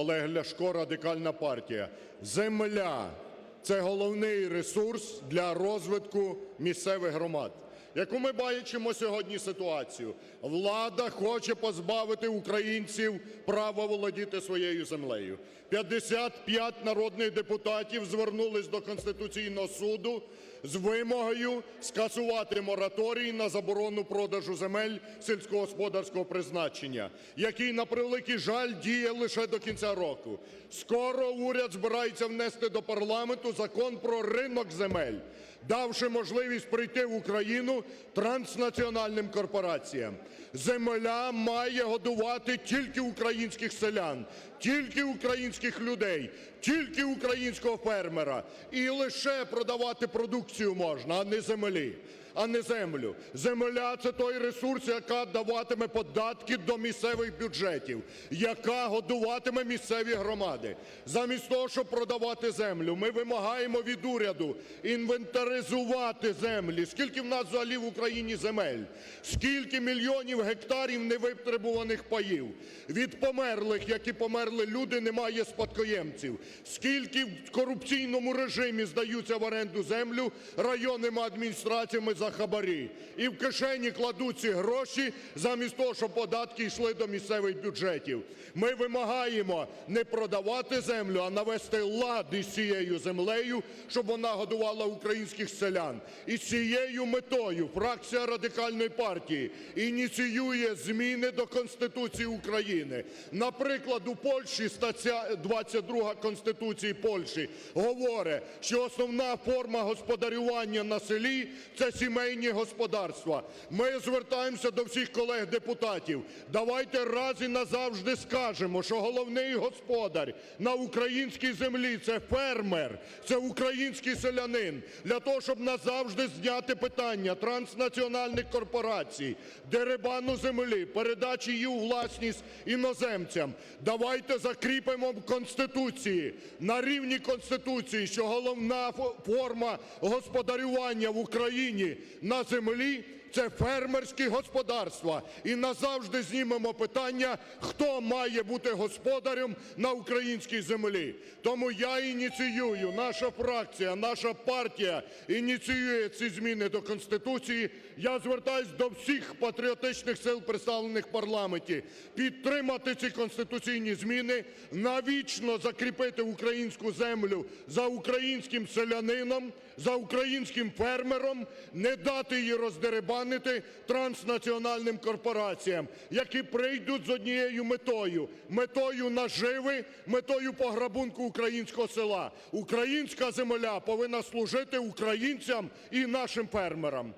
Олег Ляшко, Радикальна партія. Земля – це головний ресурс для розвитку місцевих громад. Яку ми бачимо сьогодні ситуацію? Влада хоче позбавити українців права володіти своєю землею. 55 народних депутатів звернулись до Конституційного Суду з вимогою скасувати мораторій на заборону продажу земель сільськогосподарського призначення, який, на превеликий жаль, діє лише до кінця року. Скоро уряд збирається внести до парламенту закон про ринок земель, давши можливість прийти в Україну транснаціональним корпораціям. Земля має годувати тільки українських селян, тільки українських людей, тільки українського фермера. І лише продавати продукцію можна, а не землі. А не землю. Земля – це той ресурс, яка даватиме податки до місцевих бюджетів, яка годуватиме місцеві громади. Замість того, щоб продавати землю, ми вимагаємо від уряду інвентаризувати землі. Скільки в нас взагалі в Україні земель? Скільки мільйонів гектарів невитребуваних паїв? Від померлих, які померли люди, немає спадкоємців. Скільки в корупційному режимі здаються в оренду землю районними адміністраціями за хабарі. І в кишені кладуть ці гроші замість того, щоб податки йшли до місцевих бюджетів. Ми вимагаємо не продавати землю, а навести лад із цією землею, щоб вона годувала українських селян. І з цією метою фракція Радикальної партії ініціює зміни до Конституції України. Наприклад, у Польщі стаття 22 Конституції Польщі говорить, що основна форма господарювання на селі – це сімейні господарства. Ми звертаємося до всіх колег-депутатів. Давайте раз і назавжди скажемо, що головний господар на українській землі – це фермер, це український селянин. Для того, щоб назавжди зняти питання транснаціональних корпорацій, дерибану землі, передачі її у власність іноземцям. Давайте закріпимо в Конституції, на рівні Конституції, що головна форма господарювання в Україні на землі – це фермерські господарства. І назавжди знімемо питання, хто має бути господарем на українській землі. Тому я ініціюю, наша фракція, наша партія ініціює ці зміни до Конституції. Я звертаюсь до всіх патріотичних сил, представлених в парламенті, підтримати ці конституційні зміни, навічно закріпити українську землю за українським селянином, за українським фермером, не дати її роздерибанити транснаціональним корпораціям, які прийдуть з однією метою – метою наживи, метою пограбунку українського села. Українська земля повинна служити українцям і нашим фермерам.